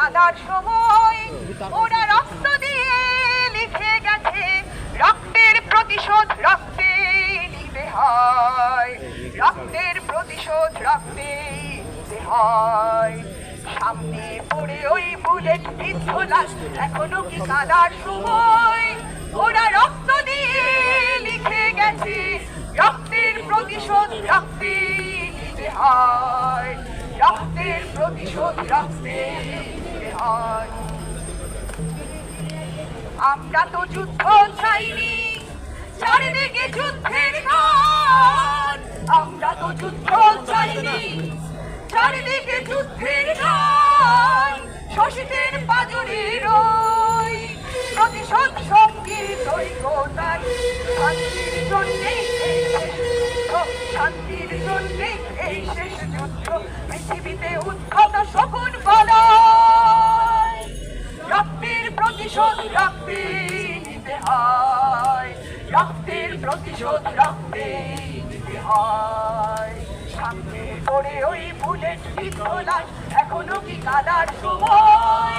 কাদার সময় ওরা রক্ত দিয়ে লিখে গেছে, রক্তের প্রতিশোধ রক্তে নিতে হয়। রক্তের প্রতিশোধ রক্তে নিতে হয়। সামনে পড়ে ওই বুলেট বিদ্ধ এখনও কি কাদার সময়? ওরা রক্ত দিয়ে লিখে গেছে, রক্তের প্রতিশোধ রক্তে নিতে হয়। রক্তের প্রতিশোধ রক্তে আমরা তো যুদ্ধ চাইনি, চারিদিকে যুদ্ধের গান আমরা তো যুদ্ধ চাইনি, চারিদিকে যুদ্ধের গান শোষিতের পাজরে রই, প্রতিশোধ সংগীত ঐক্যতার শান্তির যুদ্ধ শান্তির জন্যেই এই শেষ যুদ্ধ, পৃথিবীতে উদ্ভত শকুন বলায় প্রতিশোধ রক্তে নিতে হয়। রক্তের প্রতিশোধ রক্তে নিতে হয়। সামনে পড়ে ওই বুলেট বিধলাস এখনও কি কাদার সময়?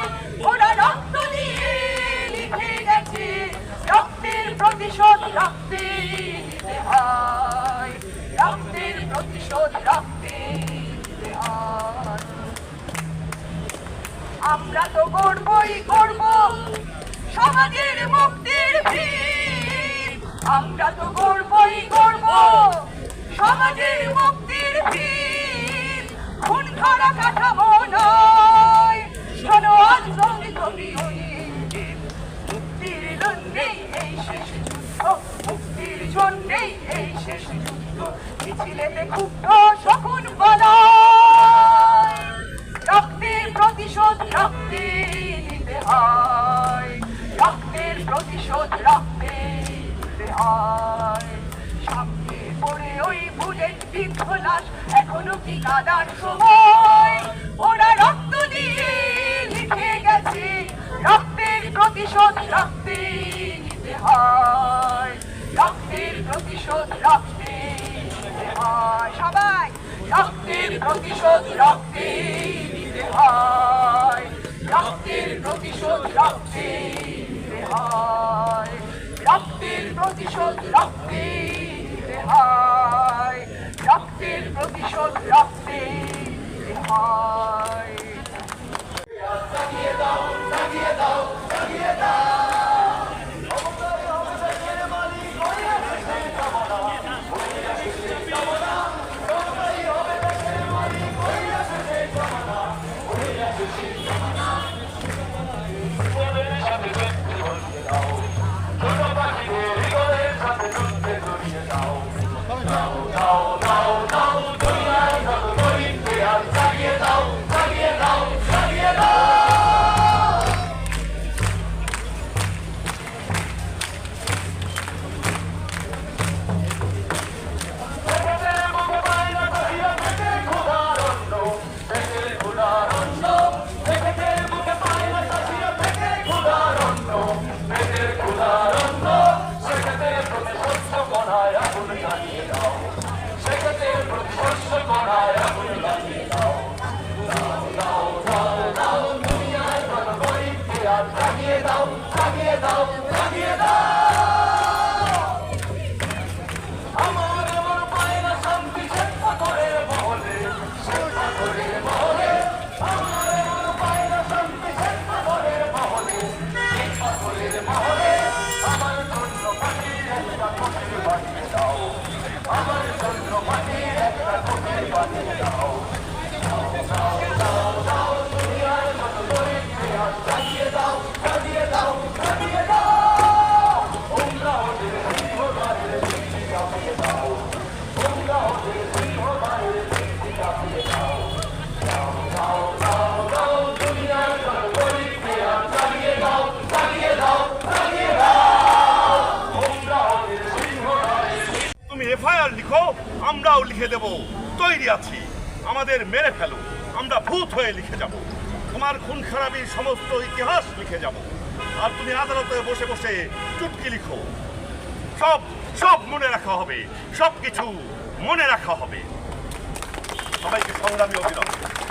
ওরা রক্ত দিয়ে লিখে গেছে, রক্তের প্রতিশোধ রক্তে নিতে হয়। সমাজের মুক্তির ভিত আমরা তো করবই করব সমাজের মুক্তির ভিত খুন খারা কাঠামো নয়। শোনো আজ ইঙ্গিত। মুক্তির জন্যেই এই শেষ মুক্তির জন্যেই এই শেষ যুদ্ধ। মিছিলেতে ক্ষুব্ধ শকুন রক্তের প্রতিশোধ রক্তে নিতে হয়। রক্তে নিতে হয় সামনে পড়ে ওই বুলেট বিদ্ধ লাশ এখনও কি কাদার সময় ওরা রক্ত দিয়ে লিখে গেছে রক্তের প্রতিশোধ রক্তে নিতে হয় রক্তের প্রতিশোধ রক্তে নিতে হয় সবাই রক্তের প্রতিশোধ রক্তে রক্তে হয় প্রতিশোধ রক্তে হয় আমরাও লিখে দেব। তৈরি আছি। আমাদের মেরে ফেলো। আমরা ভূত হয়ে লিখে যাব। তোমার খুন খারাপির সমস্ত ইতিহাস লিখে যাব। আর তুমি আদালতে বসে বসে চুটকি লিখো। সব সব মনে রাখা হবে। সব কিছু মনে রাখা হবে। সবাইকে সংগ্রামী অভিনন্দন।